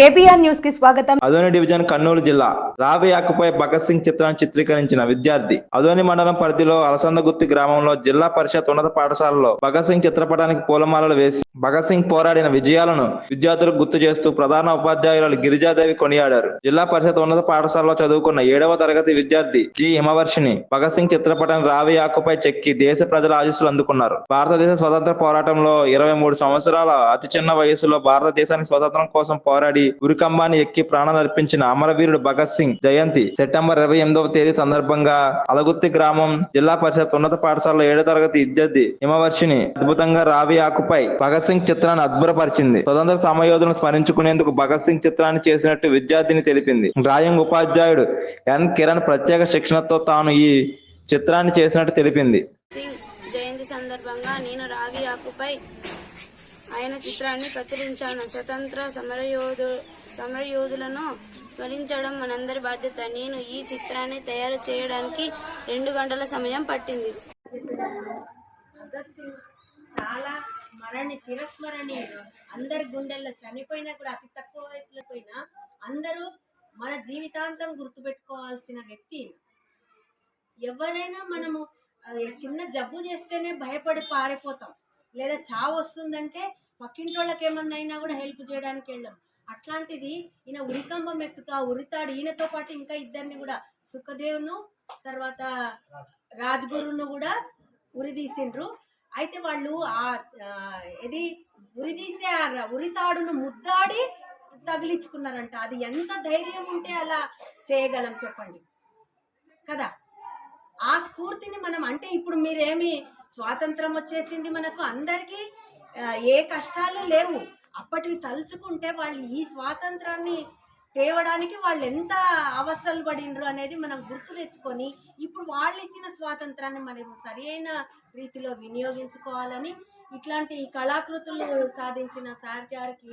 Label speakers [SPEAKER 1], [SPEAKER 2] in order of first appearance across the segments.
[SPEAKER 1] KBR న్యూస్కి స్వాగతం.
[SPEAKER 2] Adoni division Kurnool జిల్లా రావి ఆకుపై భగత్ సింగ్ చిత్రాన్ని చిత్రీకరించిన విద్యార్థి. అదోని మండలం పరిధిలో అలసందగుత్తి గ్రామంలో జిల్లా పరిషత్ ఉన్నత పాఠశాలలో భగత్ సింగ్ చిత్రపటానికి పూలమాలలు వేసి భగత్ సింగ్ పోరాడిన విజయాలను విద్యార్థులకు గుర్తు చేస్తూ ప్రధాన ఉపాధ్యాయురాలు గిరిజాదేవి కొనియాడారు. జిల్లా పరిషత్ ఉన్నత పాఠశాలలో చదువుకున్న ఏడవ తరగతి విద్యార్థి జి హిమవర్షిని భగత్ సింగ్ చిత్రపటం రావి ఆకుపై చెక్కి దేశ ప్రజల ఆశీస్సులు అందుకున్నారు. భారతదేశ స్వతంత్ర పోరాటంలో ఇరవై మూడు సంవత్సరాల అతి చిన్న వయసులో భారతదేశానికి స్వతంత్రం కోసం పోరాడి ఉరికంబాన్ని ఎక్కి ప్రాణం అర్పించిన అమరవీరుడు భగత్ సింగ్ జయంతి సెప్టెంబర్ ఇరవై ఎనిమిదవ తేదీ సందర్భంగా అలగుత్తి గ్రామం జిల్లా పరిషత్ ఉన్నత పాఠశాలలో ఏడవ తరగతి విద్యార్థి హిమవర్షిని అద్భుతంగా రావి ఆకుపై భగత్ సింగ్ చిత్రాన్ని అద్భుతపరిచింది. స్వతంత్ర సమయోధులను స్మరించుకునేందుకు భగత్ సింగ్ చిత్రాన్ని చేసినట్టు విద్యార్థిని తెలిపింది. డ్రాయింగ్ ఉపాధ్యాయుడు ఎన్. కిరణ్ ప్రత్యేక శిక్షణతో తాను ఈ చిత్రాన్ని చేసినట్టు తెలిపింది.
[SPEAKER 3] జయంతి సందర్భంగా నేను రావి ఆకుపై ఆయన చిత్రాన్ని కత్తిరించాను స్వతంత్ర సమరయోధు సమరయోధులను స్మరించడం మనందరి బాధ్యత. నేను ఈ చిత్రాన్ని తయారు చేయడానికి రెండు గంటల సమయం పట్టింది.
[SPEAKER 4] భగత్ సింగ్ చాలా స్మరణి చిరస్మరణీయులు అందరి గుండెల్లో చనిపోయినా కూడా అతి తక్కువ వయసులో పోయినా అందరూ మన జీవితాంతం గుర్తుపెట్టుకోవాల్సిన వ్యక్తి ఎవరైనా మనము చిన్న జబ్బు చేస్తేనే భయపడి పారిపోతాం. లేదా చావు వస్తుందంటే పక్కింటోళ్ళకి ఏమన్నా అయినా కూడా హెల్ప్ చేయడానికి వెళ్ళాం. అట్లాంటిది ఈయన ఉరికంబం ఎక్కుతా ఉరితాడు. ఈయనతో పాటు ఇంకా ఇద్దరిని కూడా సుఖదేవ్ను తర్వాత రాజ్గురును కూడా ఉరి తీసిండ్రు. అయితే వాళ్ళు ఆ ఇది ఉరిదీసే ఆ ర- ఉరితాడును ముద్దాడి తగిలించుకున్నారంట. అది ఎంత ధైర్యం ఉంటే అలా చేయగలం చెప్పండి. కదా? ఆ స్ఫూర్తిని మనం అంటే ఇప్పుడు మీరేమి స్వాతంత్రం వచ్చేసింది మనకు అందరికీ ఏ కష్టాలు లేవు. అప్పటివి తలుచుకుంటే వాళ్ళు ఈ స్వాతంత్రాన్ని తేవడానికి వాళ్ళు ఎంత అవసరాలు పడినరు అనేది మనం గుర్తు తెచ్చుకొని ఇప్పుడు వాళ్ళు ఇచ్చిన స్వాతంత్రాన్ని మనం సరి అయిన రీతిలో వినియోగించుకోవాలని ఇట్లాంటి కళాకృతులు సాధించిన సార్ గారికి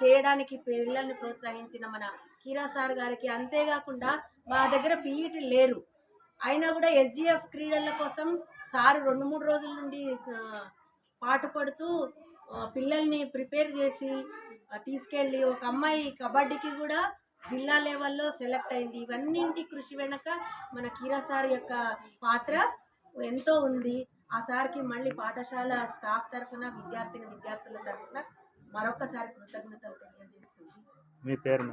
[SPEAKER 4] చేయడానికి పిల్లల్ని ప్రోత్సహించిన మన కీరా సార్ గారికి అంతేకాకుండా మా దగ్గర పీఈటీ లేరు. అయినా కూడా ఎస్జిఎఫ్ క్రీడల కోసం సార్ రెండు మూడు రోజుల నుండి ఆ, పాటుపడుతూ ఆ, పిల్లల్ని ప్రిపేర్ చేసి తీసుకెళ్ళి ఒక అమ్మాయి కబడ్డీకి కూడా జిల్లా లెవెల్లో సెలెక్ట్ అయింది. ఇవన్నింటి కృషి వెనక మన కీరా సార్ యొక్క పాత్ర ఎంతో ఉంది. ఆ సార్కి మళ్ళీ పాఠశాల స్టాఫ్ తరఫున విద్యార్థిని విద్యార్థుల తరఫున మరొకసారి కృతజ్ఞతలు తెలియజేస్తుంది
[SPEAKER 5] మీ పేరు